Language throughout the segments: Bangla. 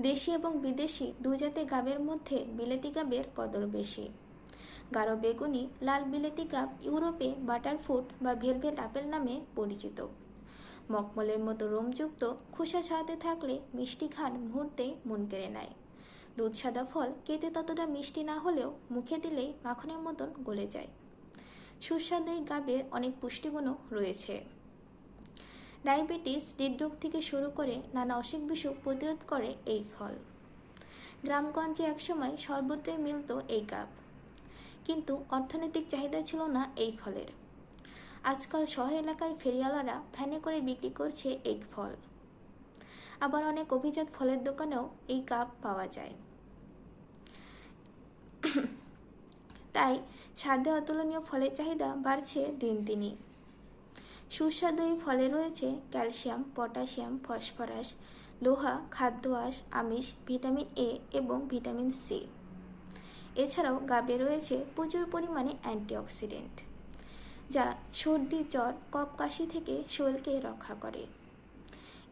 দেশি এবং বিদেশি দু জাতের গাবের মধ্যে বিলেতি গাবের কদর বেশি। গাঢ় বেগুনি, লাল বিলেতি গাব ইউরোপে বাটারফুট বা ভেলভেট আপেল নামে পরিচিত। মকমলের মতো রোমযুক্ত, খোসা ছাড়াতে থাকলে মিষ্টি খান মুহূর্তে মন কেড়ে নেয়। দুধ সাদা ফল কেটে ততটা মিষ্টি না হলেও মুখে দিলেই মাখনের মতন গলে যায়। সুস্বাদু এই গাবের অনেক পুষ্টিগুণও রয়েছে। ডায়াবেটিস হৃদরোগ থেকে শুরু করে নানা অসুখ বিসুখ প্রতিরোধ করে এই ফল। গ্রামগঞ্জে একসময় সর্বত্রই মিলত এই গাব কিন্তু অর্থনৈতিক চাহিদা ছিল না এই ফলের। আজকাল শহর এলাকায় ফেরিওয়ালারা ভ্যানে করে বিক্রি করছে এই ফল। আবার অনেক অভিজাত ফলের দোকানেও এই কাপ পাওয়া যায়। তাই স্বাদে অতুলনীয় ফলের চাহিদা বাড়ছে দিন দিনই। সুস্বাদু এই ফলে রয়েছে ক্যালসিয়াম, পটাশিয়াম, ফসফরাস, লোহা, খাদ্য আঁশ, আমিষ, ভিটামিন এ এবং ভিটামিন সি। এছাড়াও গাবে রয়েছে প্রচুর পরিমাণে অ্যান্টিঅক্সিডেন্ট, যা সর্দি, জ্বর কপ কাশি থেকে শরীরকে রক্ষা করে।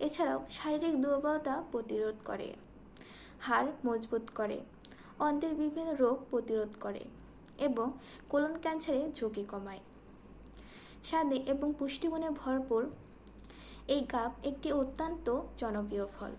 এছাড়াও শারীরিক দুর্বলতা প্রতিরোধ করে, হাড় মজবুত করে অন্ত্রের বিভিন্ন রোগ প্রতিরোধ করে এবং কোলন ক্যান্সারের ঝুঁকি কমায়। স্বাদে এবং পুষ্টিগুণে ভরপুর এই গাব একটি অত্যন্ত জনপ্রিয় ফল।